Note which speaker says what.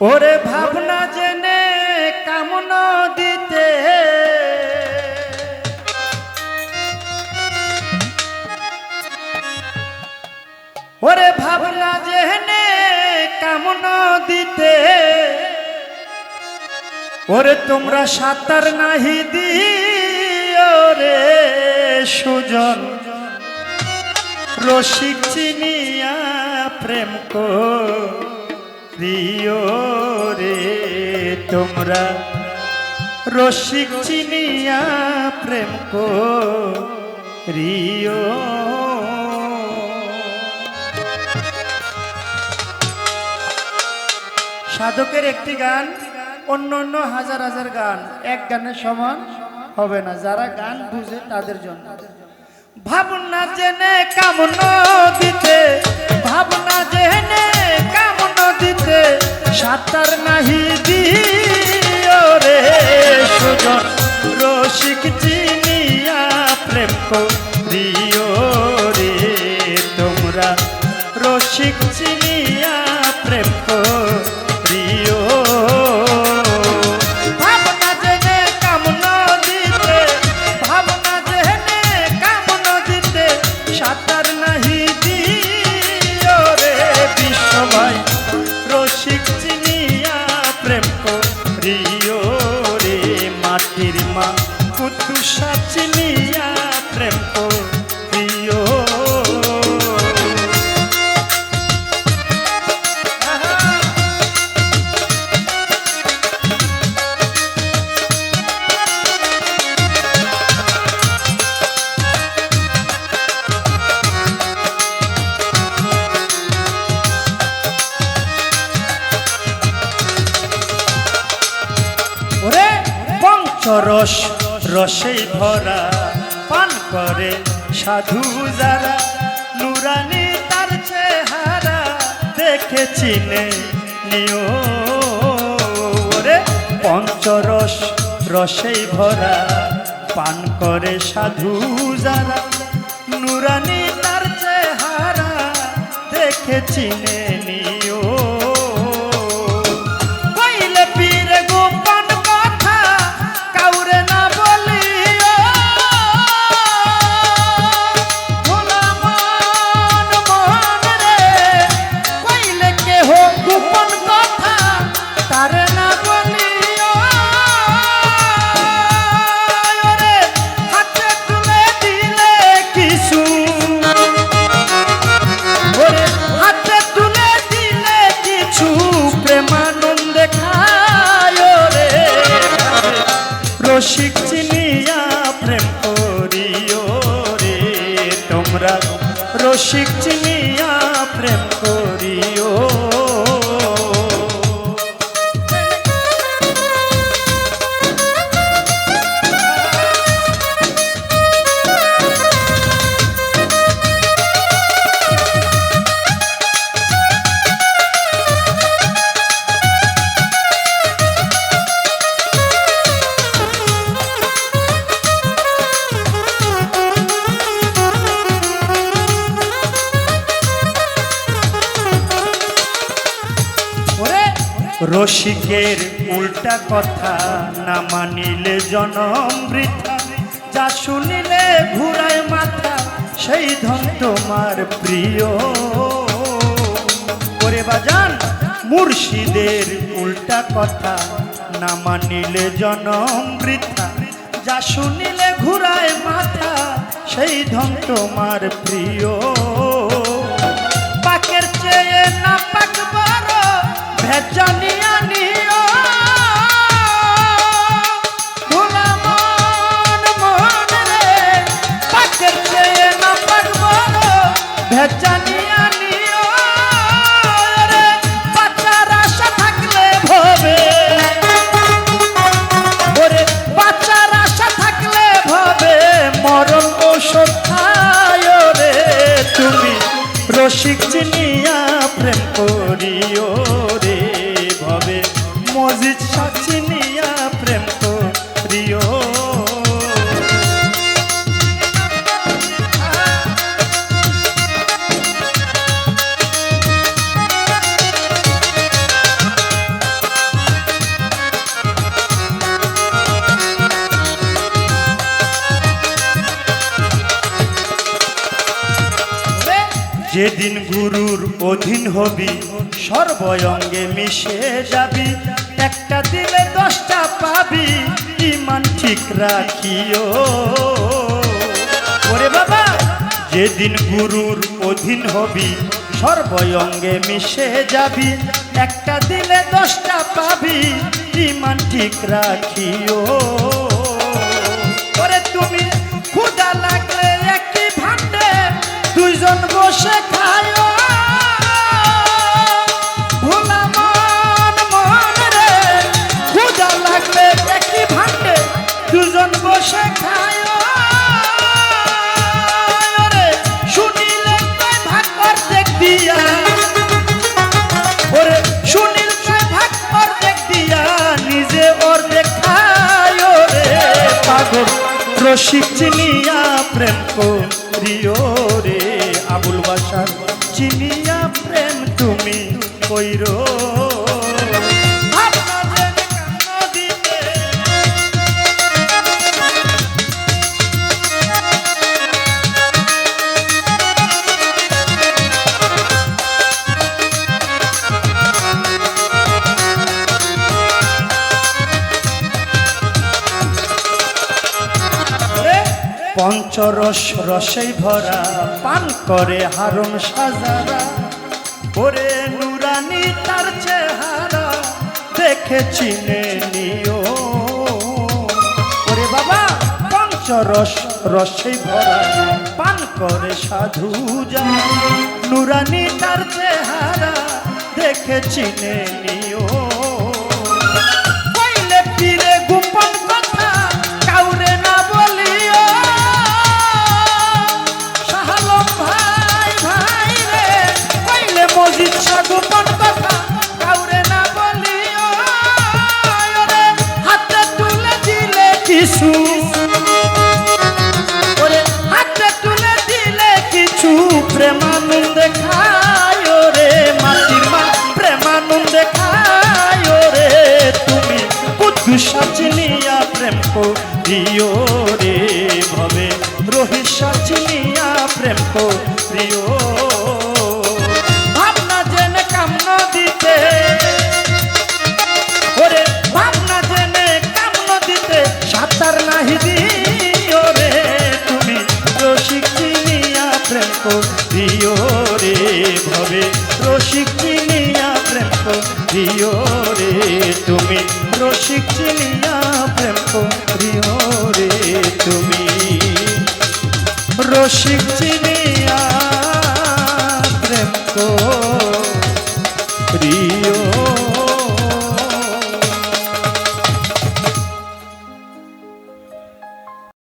Speaker 1: ওরে ভাবনা জেনে কামন দিতে। ওরে ভাবনা জেনে কামন দিতে। ওরে তোমরা সাঁতার নাহি দিও রে সুজন। রসিক চিনিয়া প্রেম কো প্রিয় তোমরা রসিক চিনিয়া প্রেম কো রিও সাধকের একটি গান, অন্য অন্য হাজার হাজার গান, এক গানের সমান হবে না। যারা গান বুঝে তাদের জন্য। ভাবনা জেনে কামন দিতে, ভাবনা জেনে কামন দিতে সাঁতার নাহি দিও রে সুজন। রসিক চিনিয়া প্রেম করিও রে তোমরা। রসিক চিনিয়া করিও রে মাটির মা কুতুষা চিনিয়া প্রেম করিও পঞ্চরস রসেই ভরা পান করে সাধু যারা। নুরানি তার চেহারা দেখে চিনে নিও ওরে। পঞ্চরস, রসেই ভরা পান করে সাধু যারা। নুরানি তার চেহারা দেখে চিনে নিও রসিক রসিকের উল্টা কথা না মানিলে জনম বৃথা। যা শুনিলে ঘুরায় মাথা, সেই ধন তোমার প্রিয়। করে বাজান, মুর্শিদের উল্টা কথা না মানিলে জনম বৃথা। যা শুনিলে ঘুরায় মাথা, সেই ধন তোমার প্রিয়। রসিক চিনিয়া প্রেম করিও। মসজিদ সাক্ষী নিয়া প্রেম করিও
Speaker 2: যেদিন গুরুর অধীন হবি সর্বয়ঙ্গে মিশে যাবি। একটা দিলে দশটা পাবি ইমান ঠিক রাখিও। ওরে বাবা, যেদিন গুরুর অধীন হবি, সর্বয়ঙ্গে মিশে যাবি। একটা দিলে দশটা পাবি ইমান ঠিক রাখিও। ওরে তুমি ক্ষুদা লাগলে একই ভান্ডে দুইজন বসে খায়ো রসিক চিনিয়া প্রেম করিও রে। আবুল বাসার চিনিয়া প্রেম তুমি কইরো। পঞ্চরস রসেই ভরা, পান করে হারম সাজারা। ওরে নুরানি তার চেহারা, দেখে চিনে নিও। ওরে বাবা পঞ্চরস রসেই ভরা, পান করে সাধু যারা নুরানি তার চেহারা, দেখে চিনে নিও। কিছু। ওরে হাতে তুলে দিলে কিছু প্রেমানন্দে খায় রে মাটির মা প্রেমানন্দে খায় রে। তুমি বুদ্ধু সাচিনিয়া প্রেম করিও রে, ভবে রোহিত সাচিনিয়া প্রেম করিও সাঁতার নাহি দিও রে, তুমি রসিক চিনিয়া প্রেম দিও রে ভবে। রসিক চিনিয়া প্রেম দিও রে, তুমি রসিক চিনিয়া প্রেম দিও রে, তুমি রসিক চিনি